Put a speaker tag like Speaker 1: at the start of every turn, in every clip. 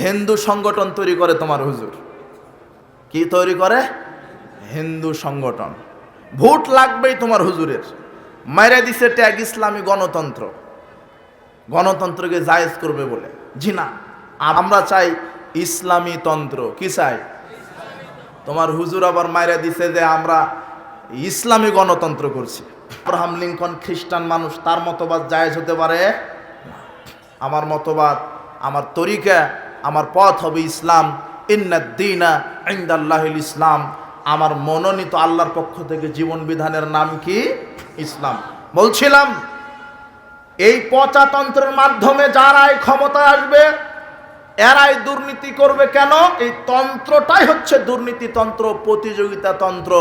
Speaker 1: হিন্দু সংগঠন তৈরি করে তোমার হুজুর। কি তৈরি করে? হিন্দু সংগঠন। ভোট লাগবেই তোমার হুজুরের। মাইরা দিছে ট্যাগ ইসলামী গণতন্ত্র। গণতন্ত্রকে জায়েজ করবে বলে। জি না, আমরা চাই ইসলামী তন্ত্র। কি চাই? তোমার হুজুর আবার মাইরা দিছে যে আমরা ইসলামী গণতন্ত্র করছি। আব্রাহাম লিঙ্কন খ্রিস্টান মানুষ, তার মতবাদ জায়েজ হতে পারে আমার মতবাদ, আমার তরিকা আমার পথ হবে ইসলাম। ইন্নাদ্দিনা ইন্দাল্লাহিল ইসলাম। আমার মনোনীত আল্লাহর পক্ষ থেকে জীবন বিধানের নাম কি? ইসলাম। বলছিলাম, এই পচাতন্ত্রের মাধ্যমে যারাই ক্ষমতা আসবে, এরাই দুর্নীতি করবে কেন? এই তন্ত্রটাই হচ্ছে দুর্নীতিতন্ত্র প্রতিযোগিতা তন্ত্র।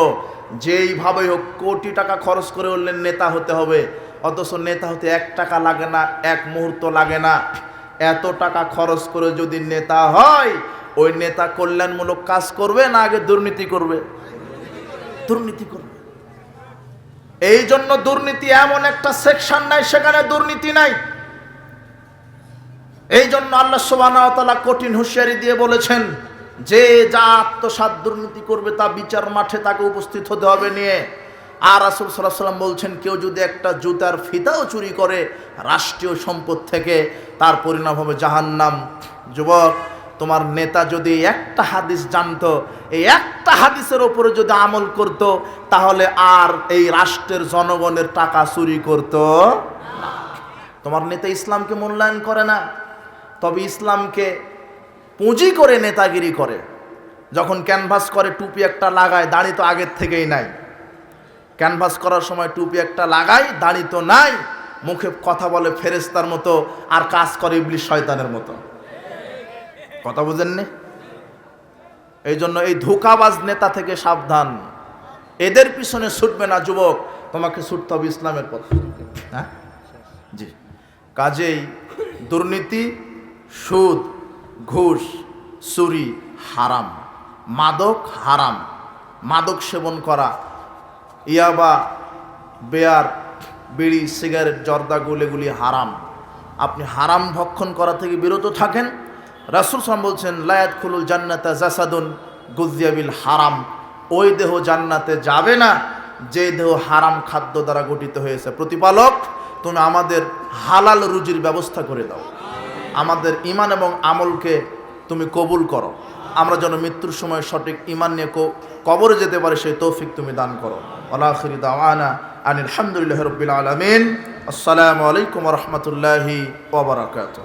Speaker 1: যেইভাবে হোক কোটি টাকা খরচ করে উঠলেন নেতা হতে হবে। অথচ নেতা হতে এক টাকা লাগে না, এক মুহূর্ত লাগে না। এত টাকা খরচ করে যদি নেতা হয়, ওই নেতা কল্যাণমূলক কাজ করবে না আগে দুর্নীতি করবে? দুর্নীতি করবে। এই জন্য দুর্নীতি এমন একটা সেকশন নাই, সেখানে দুর্নীতি নাই। এই জন্য আল্লাহ সুবাহ কঠিন হুঁশিয়ারি দিয়ে বলেছেন, যে যা আত্মসাত দুর্নীতি করবে তা বিচার মাঠে তাকে উপস্থিত হতে হবে নিয়ে। আর রাসুল সাল্লাহ সাল্লাম বলছেন, কেউ যদি একটা জুতার ফিতাও চুরি করে রাষ্ট্রীয় সম্পদ থেকে, তার পরিণাম হবে জাহান্নাম। যুবক, তোমার নেতা যদি একটা হাদিস জানতো, এই একটা হাদিসের ওপরে যদি আমল করত, তাহলে আর এই রাষ্ট্রের জনগণের টাকা চুরি করত তোমার নেতা ইসলামকে মূল্যায়ন করে না। তবে ইসলামকে পুঁজি করে নেতাগিরি করে। যখন ক্যানভাস করে, টুপি একটা লাগায়, দাড়ি তো আগের থেকেই নাই। ক্যানভাস করার সময় টুপি একটা লাগাই, দাড়ি তো নাই, মুখে কথা বলে ফেরেস্তার মতো আর কাজ করে ইবলিশ শয়তানের মতো। কথা বুঝেননি? এই জন্য এই ধোকাবাজ নেতা থেকে সাবধান। এদের পিছনে ছুটবে না, যুবক। তোমাকে ছুটতে হবে ইসলামের পথ। হ্যাঁ? জি। কাজেই দুর্নীতি, সুদ, ঘুষ, চুরি, হারাম। মাদক হারাম। মাদক সেবন করা ইয়াবা, বেয়ার, বিড়ি, সিগারেট, জর্দা, গুলেগুলি হারাম। আপনি হারাম ভক্ষণ করা থেকে বিরত থাকেন। রাসুল সাম বলছেন লায়াত খুলুল জান্নাতা জাসাদুন গুজিয়াবিল হারাম। ওই দেহ জান্নাতে যাবে না, যে দেহ হারাম খাদ্য দ্বারা গঠিত হয়েছে। প্রতিপালক, তুমি আমাদের হালাল রুজির ব্যবস্থা করে দাও। আমাদের ইমান এবং আমলকে তুমি কবুল করো। আমরা যেন মৃত্যুর সময় সঠিক ইমান নিয়ে কবরে যেতে পারে, সেই তৌফিক তুমি দান করো। আলাখির আনিল হামদুলিল্লাহ রবিল আলমিন। আসসালামু আলাইকুম রহমতুল্লাহি ওবরাকাত